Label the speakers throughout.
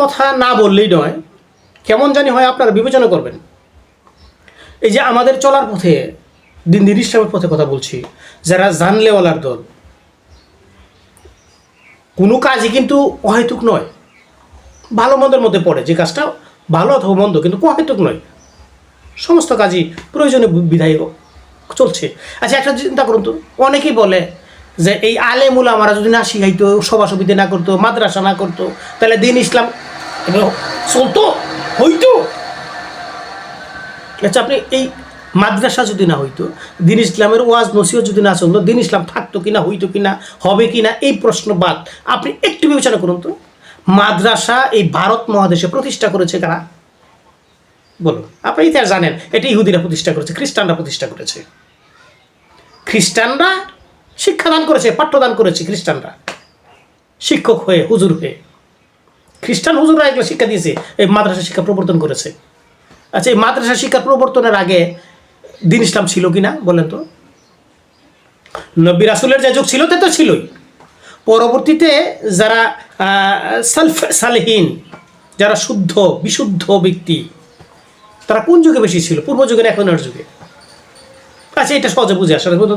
Speaker 1: কথা না বললেই নয়, কেমন জানি হয় আপনারা বিবেচনা করবেন। এই যে আমাদের চলার পথে, দিন দিন ইসলামের পথে কথা বলছি, যারা জানলেওয়ালার দল, কোনো কাজই কিন্তু অহেতুক নয়। ভালো মন্দের মধ্যে পড়ে যে কাজটা, ভালো অথবা মন্দ, কিন্তু অহেতুক নয়। সমস্ত কাজই প্রয়োজনীয় বিধায়ক চলছে। আচ্ছা একটা চিন্তা করুন তো, অনেকেই বলে যে এই আলেমুল আমরা যদি না শিখাইতো সভা সমিতি না করতো, মাদ্রাসা না করতো, তাহলে দিন ইসলাম চলতো, হইতো। আচ্ছা আপনি এই মাদ্রাসা যদি না হইতো, দিন ইসলামের ওয়াজ নসিও যদি না চলতো, দিন ইসলাম থাকতো কিনা, হইতো কিনা, হবে কিনা, এই প্রশ্ন বাদ। আপনি একটু বিবেচনা করুন তো। মাদ্রাসা এই ভারত মহাদেশে প্রতিষ্ঠা করেছে কারা? বলুন। আপনি ইতিহাস জানেন, এটা ইহুদিরা প্রতিষ্ঠা করেছে, খ্রিস্টানরা প্রতিষ্ঠা করেছে। খ্রিস্টানরা শিক্ষাদান করেছে পাঠ্যদান করেছে খ্রিস্টানরা। শিক্ষক হয়ে, হুজুর হয়ে। খ্রিস্টান হুজুররা এগুলো শিক্ষা দিয়েছে, এই মাদ্রাসা শিক্ষা প্রবর্তন করেছে। আচ্ছা এই মাদ্রাসা শিক্ষা প্রবর্তনের আগে দিন ইসলাম ছিল কি না, বলেন তো? নব্বী রাসুলের যে যুগ ছিল, তা তো ছিলই। পরবর্তীতে যারা সালফ, সালহীন, যারা শুদ্ধ, বিশুদ্ধ ব্যক্তি, তারা কোন যুগে বেশি ছিল? পূর্ব যুগের এখনের যুগে? আচ্ছা এটা সহজে বুঝে আসলে বলতো,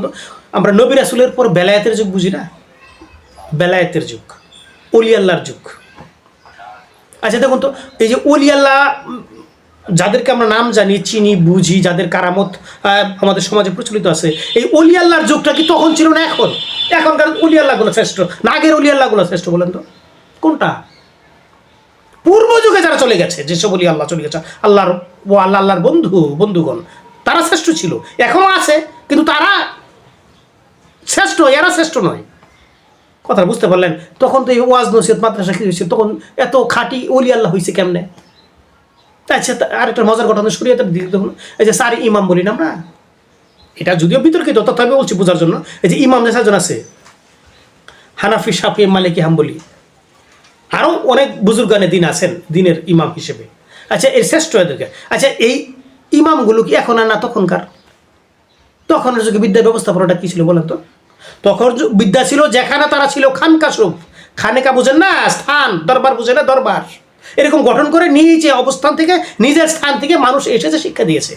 Speaker 1: আমরা নবী রাসুলের পর বেলায়েতের যুগ বুঝি না? বেলায়েতের যুগ, অলি আল্লাহর যুগ। আচ্ছা দেখুন তো, এই যে অলি আল্লাহ যাদেরকে আমরা নাম জানি, চিনি, বুঝি, যাদের কারামত আমাদের সমাজে প্রচলিত আছে, এই অলি আল্লাহর যুগটা কি তখন ছিল না এখন? এখনকার অলি আল্লাহগুলো শ্রেষ্ঠ। না আগের অলি আল্লাহগুলো শ্রেষ্ঠ, বলেন তো। কোনটা? পূর্ব যুগে যারা চলে গেছে, যেসব বলি আল্লাহ চলে গেছে, আল্লাহর, ও আল্লাহ, আল্লাহর বন্ধু, বন্ধুগণ তারা শ্রেষ্ঠ ছিল। এখনও আছে, কিন্তু তারা শ্রেষ্ঠ, এরা শ্রেষ্ঠ নয়। কথা বুঝতে পারলেন? তখন তো এই ওয়াজ নসিহত মাদ্রাসা কি হয়েছে? তখন এত খাঁটি অলি আল্লাহ হয়েছে কেমনে? আচ্ছা তা- আরেকটা মজার ঘটনা শরীয়তের দিকে দেখুন এই যে সারি ইমাম বলি না আমরা? এটা যদিও বিতর্কিত তথাপি বলছি বোঝার জন্য। এই যে ইমাম যে সাজন আছে, হানাফি সাফি মালিকি, হাম্বলি। আরও অনেক বুজুর্গানে দিন আছেন, দিনের ইমাম হিসেবে। আচ্ছা এর শ্রেষ্ঠ এদেরকে। আচ্ছা এই ইমামগুলো কি এখন আর না তখনকার? তখনের যুগে বিদ্যার ব্যবস্থাপনাটা কী ছিল বলেন তো? তখন বিদ্যা ছিল যেখানে তারা ছিল খানকাসুপ খানেকা বুঝেন না? স্থান, দরবার বুঝে না? দরবার। এরকম গঠন করে নিচে অবস্থান থেকে, নিজের স্থান থেকে মানুষ এসেছে, শিক্ষা দিয়েছে।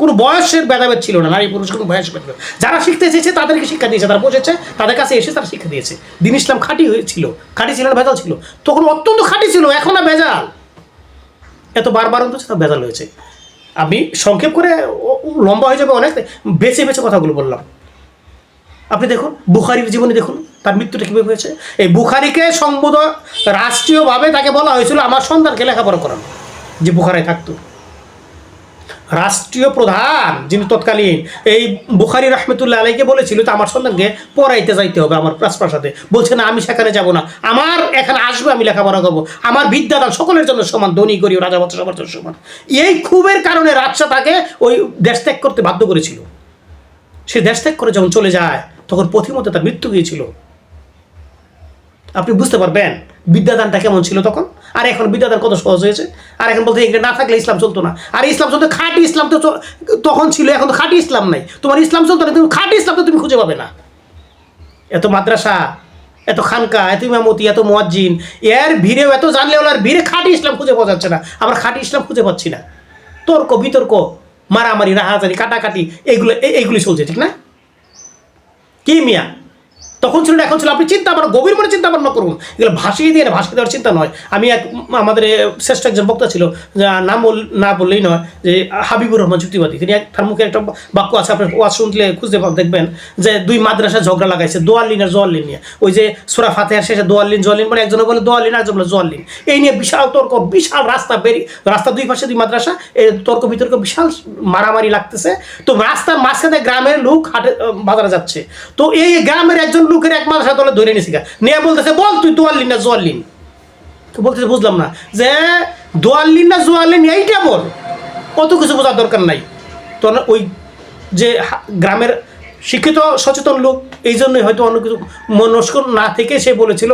Speaker 1: কোনো বয়সের ভেদাভেদ ছিল না, নারী পুরুষ কোনো বয়স ভেদাভেদ যারা শিখতে চেয়েছে তাদেরকে শিক্ষা দিয়েছে, তারা বসেছে তাদের কাছে এসে তারা শিক্ষা দিয়েছে। দিন ইসলাম খাঁটি হয়েছিল, খাঁটি ছিল না, ভেজাল ছিল। তখন অত্যন্ত খাঁটি ছিল, এখন না ভেজাল। এত বারবার অন্তত ভেজাল হয়েছে। আমি সংক্ষেপ করে লম্বা হয়ে যাবে অনেক, বেছে বেছে কথাগুলো বললাম। আপনি দেখুন, বুখারির জীবনে দেখুন, তার মৃত্যুটা কীভাবে হয়েছে। এই বুখারিকে সম্বোধ রাষ্ট্রীয়ভাবে তাকে বলা হয়েছিল, আমার সন্তানকে লেখাপড়া করানো যে বুখারায় থাকতো। রাষ্ট্রীয় প্রধান যিনি তৎকালীন, এই বুখারি রহমতুল্লাহ আলাইকে বলেছিল, তো আমার সন্তানকে পড়াইতে যাইতে হবে আমার রাজপ্রাসাদে বলছে, না, আমি সেখানে যাব না। আমার এখানে আসবে, আমি লেখাপড়া করব। আমার বিদ্যাদান সকলের জন্য সমান, ধনী গরিব, রাজা বাচ্চা সবার জন্য সমান। এই ক্ষোভের কারণে রাজশাহ তাকে ওই দেশ ত্যাগ করতে বাধ্য করেছিল। সে দেশ ত্যাগ করে যখন চলে যায়, তখন পথিমধ্যে তার মৃত্যু গিয়েছিল আপনি বুঝতে পারবেন বিদ্যাদানটা কেমন ছিল তখন? আর এখন বিদ্যাদান কত সহজ হয়েছে? আর এখন বলতে এগুলো না থাকলে ইসলাম চলতো না। আর ইসলাম চলতো খাঁটি ইসলাম তো তখন ছিল, এখন তো খাঁটি ইসলাম নাই। তোমার ইসলাম চলতো না, কিন্তু খাঁটি ইসলাম তো তুমি খুঁজে পাবে না। এত মাদ্রাসা, এত খানকা, এত ইমামতি, এত মোয়াজ্জিন, এর ভিড়েও এত জানলে ওনার ভিড়ে খাঁটি ইসলাম খুঁজে পাওয়া যাচ্ছে না। আমরা খাঁটি ইসলাম খুঁজে পাচ্ছি না। তর্ক, বিতর্ক, মারামারি, রাহাজারি, কাটাকাটি এইগুলো এই- এইগুলি চলছে, ঠিক না? কি মিয়া? তখন ছিল এখন ছিল আপনি চিন্তা ভাবনা, গভীর মনে চিন্তা ভাবনা করুন। এগুলো ভাসিয়ে দিয়ে না, ভাসিয়ে দেওয়ার চিন্তা নয়। আমি এক আমাদের শ্রেষ্ঠ একজন বক্তা ছিল, যা নাম না বললেই নয়, যে হাবিবুর রহমান যুক্তিবাদী। তিনি তার মুখে একটা বাক্য আছে আপনি ওয়াজ শুনলে খুঁজতে পাবেন, দেখবেন, যে দুই মাদ্রাসা ঝগড়া লাগাইছে, দোয়াল্লিন আর জোয়াল্লিন নিয়ে। ওই যে সুরা ফাতেহার শেষে দোয়াল্লিন, জোয়াল্লিন মানে একজনে বলে দোয়াল্লিন, আর একজন জোয়াল্লিন। এই নিয়ে বিশাল তর্ক, বিশাল রাস্তা বেরি রাস্তা দুই পাশে দুই মাদ্রাসা এই তর্ক বিতর্ক বিশাল মারামারি লাগতেছে। তো রাস্তার মাঝখানে গ্রামের লোক হাটে বাজারে যাচ্ছে। তো এই গ্রামের একজন লোকের এক মাদ্রাসা দলে ধরে নিয়েছে গা। নিয়ে বলতেছে, বল তুই দোয়াল্লিন না জোয়াল্লিন? বলতেছে, বুঝলাম না। যে, দোয়াল্লিন না জোয়াল্লিন, এইটা বল। কত কিছু বোঝার দরকার নাই। তো ওই যে গ্রামের শিক্ষিত, সচেতন লোক, এই জন্যই হয়তো অন্য কিছু মনস্ক না থেকে সে বলেছিল,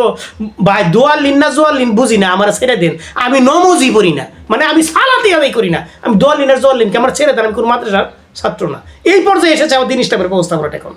Speaker 1: ভাই, দোয়াল্লিন না জোয়াল্লিন বুঝি না, আমার ছেড়ে দেন। আমি নমজি পড়ি না। মানে আমি সালাতে আদায় করি না। আমি দোয়াল্লিন আর জোয়াল্লিনকে আমার ছেড়ে দেন, আমি কোনো মাদ্রাসার ছাত্র না। এই পর্যায়ে এসেছে আমার দিন ব্যবস্থা করাটা এখন।